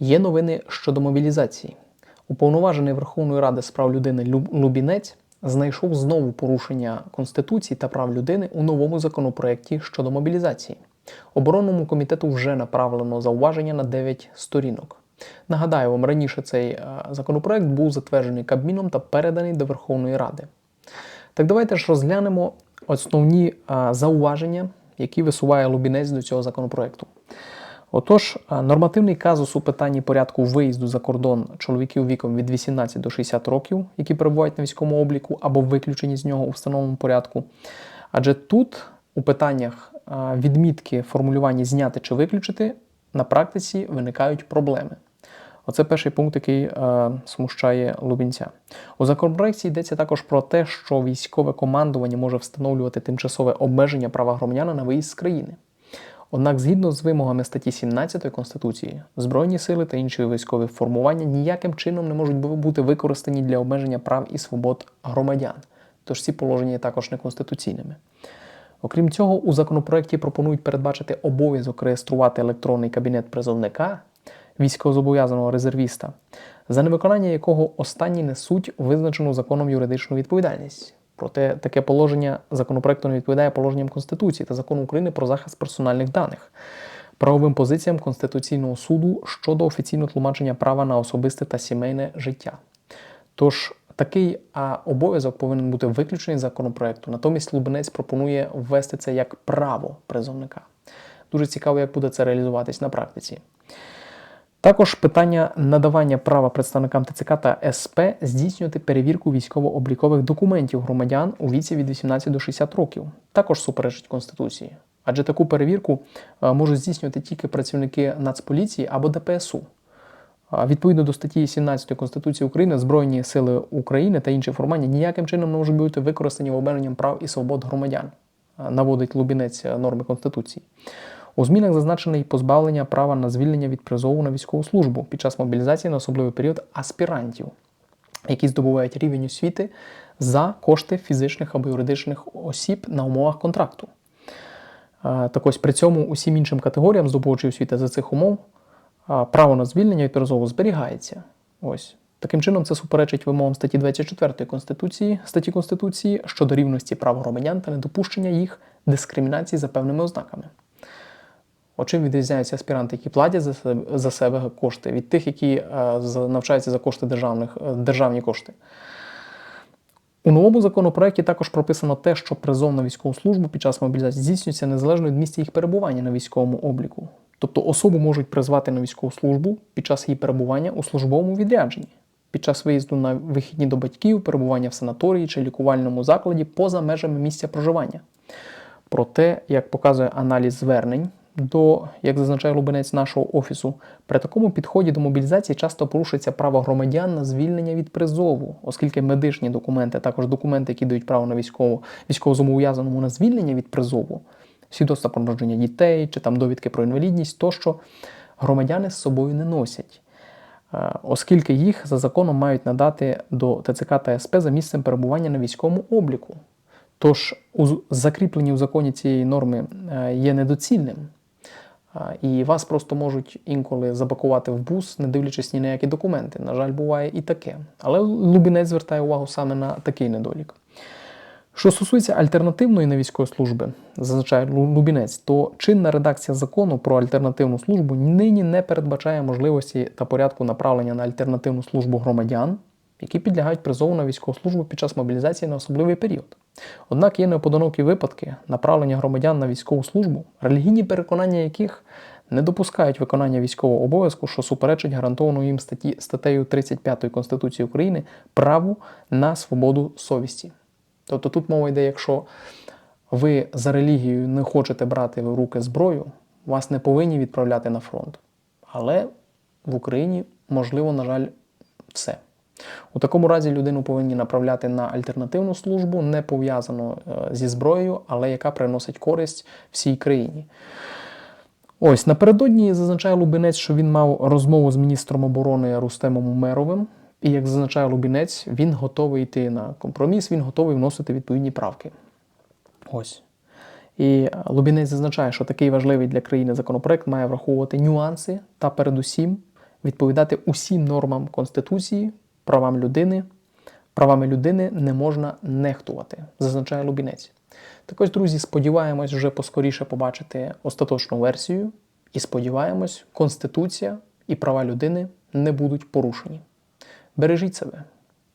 Є новини щодо мобілізації. Уповноважений Верховної Ради з прав людини Лубінець знайшов знову порушення Конституції та прав людини у новому законопроекті щодо мобілізації. Оборонному комітету вже направлено зауваження на 9 сторінок. Нагадаю вам, раніше цей е, законопроект був затверджений Кабміном та переданий до Верховної Ради. Так давайте ж розглянемо основні зауваження, які висуває Лубінець до цього законопроекту. Отож, нормативний казус у питанні порядку виїзду за кордон чоловіків віком від 18 до 60 років, які перебувають на військовому обліку або виключені з нього у встановленому порядку. Адже тут у питаннях відмітки формулювання зняти чи виключити на практиці виникають проблеми. Оце перший пункт, який е, смущає Лубінця. У законопроекті йдеться також про те, що військове командування може встановлювати тимчасове обмеження права громадяна на виїзд з країни. Однак, згідно з вимогами статті 17 Конституції, Збройні сили та інші військові формування ніяким чином не можуть бути використані для обмеження прав і свобод громадян. Тож ці положення є також неконституційними. Окрім цього, у законопроекті пропонують передбачити обов'язок реєструвати електронний кабінет призовника військовозобов'язаного резервіста, за невиконання якого останні несуть визначену законом юридичну відповідальність. Проте таке положення законопроекту не відповідає положенням Конституції та закону України про захист персональних даних, правовим позиціям Конституційного суду щодо офіційного тлумачення права на особисте та сімейне життя. Тож такий обов'язок повинен бути виключений з законопроекту. Натомість Лубенець пропонує ввести це як право призовника. Дуже цікаво, як буде це реалізуватись на практиці. Також питання надавання права представникам ТЦК та СП здійснювати перевірку військово-облікових документів громадян у віці від 18 до 60 років також суперечить Конституції. Адже таку перевірку е, можуть здійснювати тільки працівники Нацполіції або ДПСУ. Відповідно до статті 17 Конституції України, Збройні сили України та інші формування ніяким чином не можуть бути використані в обмеженням прав і свобод громадян, наводить Лубінець е, норми Конституції. У змінах зазначене і позбавлення права на звільнення від призову на військову службу під час мобілізації на особливий період аспірантів, які здобувають рівень освіти за кошти фізичних або юридичних осіб на умовах контракту. Е, Так ось при цьому усім іншим категоріям здобувачів освіти за цих умов право на звільнення від призову зберігається. Ось. Таким чином, це суперечить вимогам статті 24 Конституції, статті Конституції щодо рівності прав громадян та недопущення їх дискримінації за певними ознаками. От чим відрізняються аспіранти, які платять за себе, за себе кошти, від тих, які е, навчаються за кошти державних, е, державні кошти. У новому законопроекті також прописано те, що призов на військову службу під час мобілізації здійснюється незалежно від місця їх перебування на військовому обліку. Тобто особу можуть призвати на військову службу під час її перебування у службовому відрядженні, під час виїзду на вихідні до батьків, перебування в санаторії чи лікувальному закладі поза межами місця проживання. Проте, як показує аналіз звернень до, як зазначає Лубенець нашого офісу, при такому підході до мобілізації часто порушується право громадян на звільнення від призову, оскільки медичні документи, а також документи, які дають право на військово, військовозобов'язаному на звільнення від призову, свідоцтва про народження дітей чи там довідки про інвалідність, тощо громадяни з собою не носять. Е, Оскільки їх за законом мають надати до ТЦК та СП за місцем перебування на військовому обліку. Тож у з- у законі цієї норми е, є недоцільним, і вас просто можуть інколи запакувати в бус, не дивлячись ні на які документи. На жаль, буває і таке. Але Лубінець звертає увагу саме на такий недолік. Що стосується альтернативної невійськової служби, зазначає Лубінець, то чинна редакція закону про альтернативну службу нині не передбачає можливості та порядку направлення на альтернативну службу громадян, які підлягають призову на військову службу під час мобілізації на особливий період. Однак є неоподонокі випадки направлення громадян на військову службу, релігійні переконання яких не допускають виконання військового обов'язку, що суперечить гарантованому їм статті, статтею 35 Конституції України праву на свободу совісті. Тобто тут мова йде, якщо ви за релігією не хочете брати в руки зброю, вас не повинні відправляти на фронт. Але в Україні можливо, на жаль, все. У такому разі людину повинні направляти на альтернативну службу, не пов'язану е, зі зброєю, але яка приносить користь всій країні. Ось напередодні зазначає Лубінець, що він мав розмову з міністром оборони Рустемом Умеровим. І як зазначає Лубінець, він готовий йти на компроміс, він готовий вносити відповідні правки. Ось. І е, Лубінець зазначає, що такий важливий для країни законопроект має враховувати нюанси та передусім відповідати усім нормам Конституції, правам людини. Правами людини не можна нехтувати, зазначає Лубінець. Так ось, друзі, сподіваємось вже поскоріше побачити остаточну версію, і сподіваємось, Конституція і права людини не будуть порушені. Бережіть себе.